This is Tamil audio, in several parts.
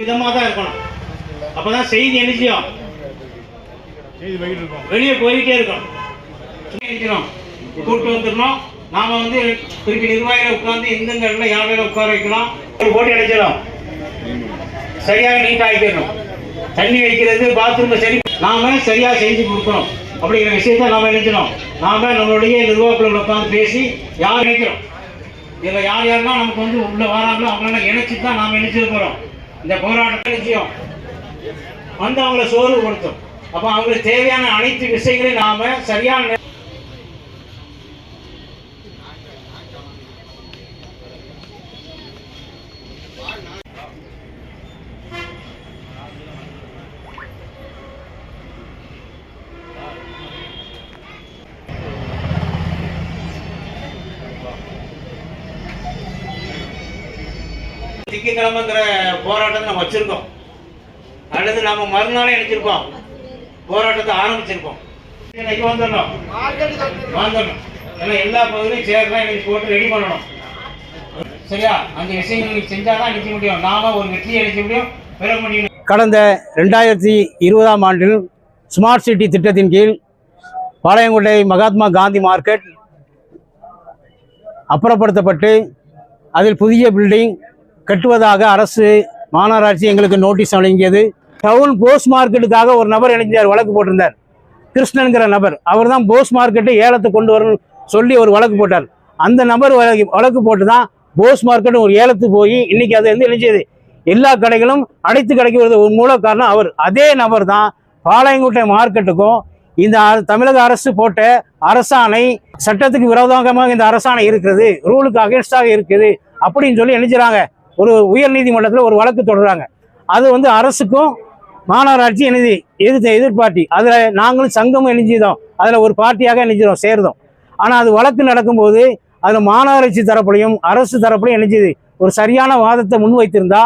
விதமாக தான் இருக்கணும். அப்பதான் செய்தி என்ன செய்யும் வெளியே போயிட்டே இருக்கணும். கூப்பிட்டு வந்துடணும். நாம வந்து திருப்பி நிர்வாகிகளை உட்கார்ந்து எந்தெந்த இடத்துல யார் வேலை உட்கார வைக்கலாம். போட்டி அடைச்சிடும் சரியாக நீட்டாக ஆகிக்கணும் தண்ணி வைக்கிறது பாத்ரூம் சரி நாம சரியாக செஞ்சு கொடுக்கணும். அப்படிங்கிற விஷயத்தை நாம நினைக்கணும் நாம நம்மளுடைய நிர்வாகத்தில் உட்கார்ந்து பேசி யார் நினைக்கிறோம்? இதில் யார் யாரெல்லாம் நமக்கு வந்து உள்ள வராங்களோ அவங்களெல்லாம் இணைச்சி தான் நாம் இணைச்சிட போகிறோம் இந்த போராட்டத்தை நிச்சயம் வந்து அவங்கள சோர்வு கொடுத்தோம் அப்போ அவங்களுக்கு தேவையான அனைத்து விஷயங்களையும் நாம சரியான திங்கக்கிழமைங்கிற போராட்டத்தை நம்ம வச்சுருக்கோம். அல்லது நம்ம மறுநாளே நினைச்சிருக்கோம் போராட்டத்தை ஆரம்பிச்சிருக்கோம் இன்னைக்கு வந்துடணும் வந்துடணும் ஏன்னா எல்லா பகுதியும் சேர்லாம் இன்னைக்கு போட்டு ரெடி பண்ணணும். சரியா? அந்த விஷயங்கள் இன்னைக்கு செஞ்சாதான் நிற்க முடியும். நாம ஒரு வெற்றியை அளிக்க முடியும். பெற முடியும் கடந்த ரெண்டாயிரத்தி இருபதாம் ஆண்டில் ஸ்மார்ட் சிட்டி திட்டத்தின் கீழ் பாளையங்கோட்டை மகாத்மா காந்தி மார்க்கெட் அப்புறப்படுத்தப்பட்டு அதில் புதிய பில்டிங் கட்டுவதாக அரசு மாநகராட்சி எங்களுக்கு நோட்டீஸ் வழங்கியது டவுன் போஸ்ட் மார்க்கெட்டுக்காக ஒரு நபர் இணைஞ்சார் வழக்கு போட்டிருந்தார். கிருஷ்ணன்கிற நபர். அவர் தான் போஸ் மார்க்கெட்டை ஏலத்தை கொண்டு வரணும் சொல்லி ஒரு வழக்கு போட்டார். அந்த நபர் வழக்கு வழக்கு போட்டு தான் போஸ் மார்க்கெட் ஒரு ஏலத்துக்கு போய் இன்னைக்கு அது வந்து இணைஞ்சது. எல்லா கடைகளும் அடைத்து கிடைக்க வருது ஒரு மூல காரணம் அவர். அதே நபர் தான் பாளையங்கோட்டை மார்க்கெட்டுக்கும் இந்த தமிழக அரசு போட்ட அரசாணை சட்டத்துக்கு விரோதமாக இந்த அரசாணை இருக்கிறது. ரூலுக்கு அகேன்ஸ்டாக இருக்குது. அப்படின்னு சொல்லி நினைச்சுறாங்க ஒரு உயர் நீதிமன்றத்தில் ஒரு வழக்கு தொடர்றாங்க. அது வந்து அரசுக்கும் மாநகராட்சி எனது எதிர்த்த எதிர்பார்ட்டி அதில் நாங்களும் சங்கமும் இணைஞ்சிதோம் அதில் ஒரு பார்ட்டியாக இணைஞ்சிடும் சேர்ந்தோம். ஆனால் அது வழக்கு நடக்கும்போது அதில் மாநகராட்சி தரப்புலையும் அரசு தரப்புலையும் இணைஞ்சிது. ஒரு சரியான வாதத்தை முன்வைத்திருந்தா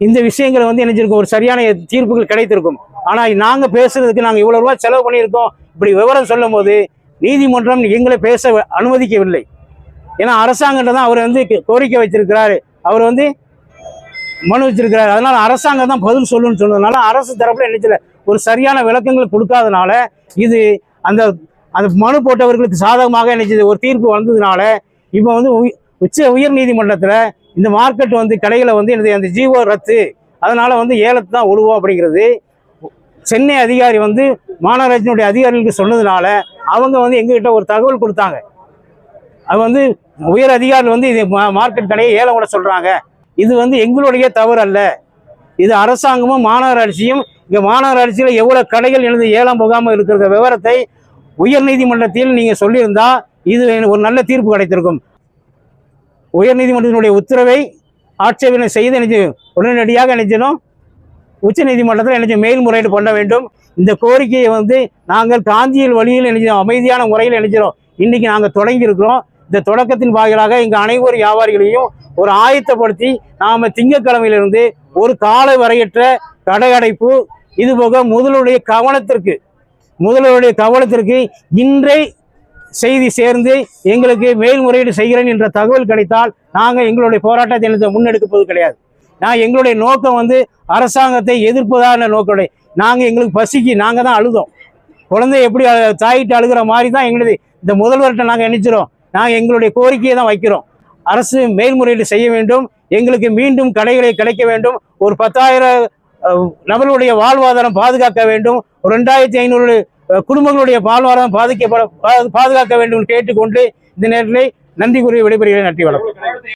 இந்த விஷயங்கள் வந்து இணைஞ்சிருக்கும். ஒரு சரியான தீர்ப்புகள் கிடைத்திருக்கும். ஆனால் நாங்கள் பேசுறதுக்கு நாங்கள் இவ்வளோ ரூபா செலவு பண்ணியிருக்கோம். இப்படி விவரம் சொல்லும் போது நீதிமன்றம் எங்களை பேச அனுமதிக்கவில்லை. ஏன்னா அரசாங்கத்தை தான் அவர் வந்து கோரிக்கை வைத்திருக்கிறாரு. அவர் வந்து மனு வச்சிருக்கிறார். அதனால அரசாங்கம் தான் பதில் சொல்லுன்னு சொன்னதுனால அரசு தரப்புல நினைச்சல ஒரு சரியான விளக்கங்கள் கொடுக்காதனால இது அந்த அந்த மனு போட்டவர்களுக்கு சாதகமாக நினைச்சது ஒரு தீர்ப்பு வந்ததுனால இப்போ வந்து உச்ச உயர் நீதிமன்றத்தில் இந்த மார்க்கெட் வந்து கடைகளை வந்து எனது அந்த ஜீவோ ரத்து. அதனால வந்து ஏலத்தை தான் ஒழுவோம் அப்படிங்கிறது. சென்னை அதிகாரி வந்து மாநகராட்சியினுடைய அதிகாரிகளுக்கு சொன்னதுனால அவங்க வந்து எங்ககிட்ட ஒரு தகவல் கொடுத்தாங்க. அது வந்து உயர் அதிகாரிகள் வந்து இது மா- மார்க்கெட் கடையை ஏலம் விட சொல்கிறாங்க இது வந்து எங்களுடைய தவறு அல்ல. இது அரசாங்கமும் மாநகராட்சியும் இங்கே மாநகராட்சியில் எவ்வளோ கடைகள் எனது ஏலம் போகாமல் இருக்கிற விவரத்தை உயர் நீதிமன்றத்தில் சொல்லியிருந்தால் சொல்லியிருந்தா இது ஒரு நல்ல தீர்ப்பு கிடைத்திருக்கும். உயர் நீதிமன்றத்தினுடைய உத்தரவை ஆட்சேபனை செய்து நினைச்சு உடனடியாக நினைச்சணும் உச்ச நீதிமன்றத்தில் நினைச்சு மேல்முறையீடு பண்ண வேண்டும். இந்த கோரிக்கையை வந்து நாங்கள் காந்தியல் வழியில் நினைச்சோம் அமைதியான முறையில் நினைச்சிடும் இன்றைக்கி நாங்கள் தொடங்கியிருக்கிறோம். இந்த தொடக்கத்தின் வாயிலாக இங்கு அனைவரும் வியாபாரிகளையும் ஒரு ஆயத்தப்படுத்தி நாம திங்கட்கிழமையிலிருந்து ஒரு காலை வரையற்ற கடை அடைப்பு இது போக முதலுடைய கவனத்திற்கு முதல்வருடைய கவனத்திற்கு இன்றே செய்தி சேர்ந்து எங்களுக்கு மேல்முறையீடு செய்கிறேன் என்ற தகவல் கிடைத்தால் நாங்கள் எங்களுடைய போராட்டத்தை எனக்கு முன்னெடுப்பது கிடையாது. நான் எங்களுடைய நோக்கம் வந்து அரசாங்கத்தை எதிர்ப்பதான நோக்கம் நாங்கள் எங்களுக்கு பசிக்கு நாங்கள் தான் அழுதோம். குழந்தை எப்படி தாயிட்டு அழுகிற மாதிரி தான் எங்களுடைய இந்த முதல்வர்கிட்ட நாங்கள் நினைச்சிரோம் நாங்கள் எங்களுடைய கோரிக்கையை தான் வைக்கிறோம். அரசு மேல்முறையீடு செய்ய வேண்டும். எங்களுக்கு மீண்டும் கடைகளை கிடைக்க வேண்டும். ஒரு பத்தாயிரம் அஹ், நபர்களுடைய வாழ்வாதாரம் பாதுகாக்க வேண்டும். ஒரு ரெண்டாயிரத்தி ஐநூறு குடும்பங்களுடைய வாழ்வாதாரம் பாதிக்கப்பட பாதுகாக்க வேண்டும் என்று கேட்டுக்கொண்டு இந்த நேரத்தில் நன்றி கூறி விடைபெறுகிறேன். நன்றி வணக்கம்.